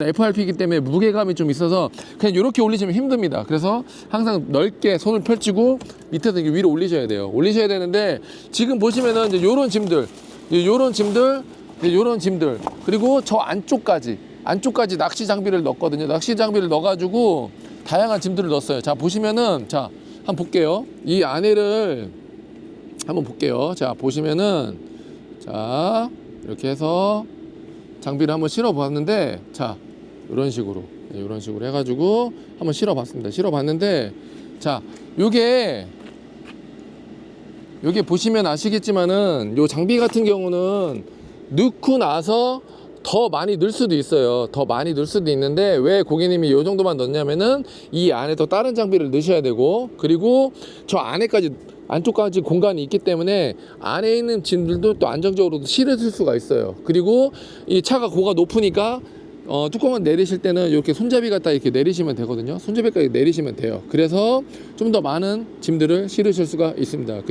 FRP이기 때문에 무게감이 좀 있어서 그냥 이렇게 올리시면 힘듭니다. 그래서 항상 넓게 손을 펼치고 밑에서 이렇게 위로 올리셔야 돼요. 올리셔야 되는데 지금 보시면은 이제 요런 짐들, 요런 짐들, 요런 짐들 그리고 저 안쪽까지 안쪽까지 낚시 장비를 넣었거든요. 낚시 장비를 넣어가지고 다양한 짐들을 넣었어요. 자 보시면은 자 한번 볼게요. 이 안에를 한번 볼게요. 자 보시면은 자 이렇게 해서 장비를 한번 실어 봤는데 자 이런 식으로 네, 이런 식으로 해가지고 한번 실어 봤습니다 실어 봤는데 자 요게 요게 보시면 아시겠지만은 요 장비 같은 경우는 넣고 나서 더 많이 넣을 수도 있어요 더 많이 넣을 수도 있는데 왜 고객님이 요 정도만 넣냐면은 이 안에 또 다른 장비를 넣으셔야 되고 그리고 저 안에까지 안쪽까지 공간이 있기 때문에 안에 있는 짐들도 또 안정적으로 실으실 수가 있어요. 그리고 이 차가 고가 높으니까 어, 뚜껑을 내리실 때는 이렇게 손잡이 갖다 이렇게 내리시면 되거든요. 손잡이까지 내리시면 돼요. 그래서 좀 더 많은 짐들을 실으실 수가 있습니다.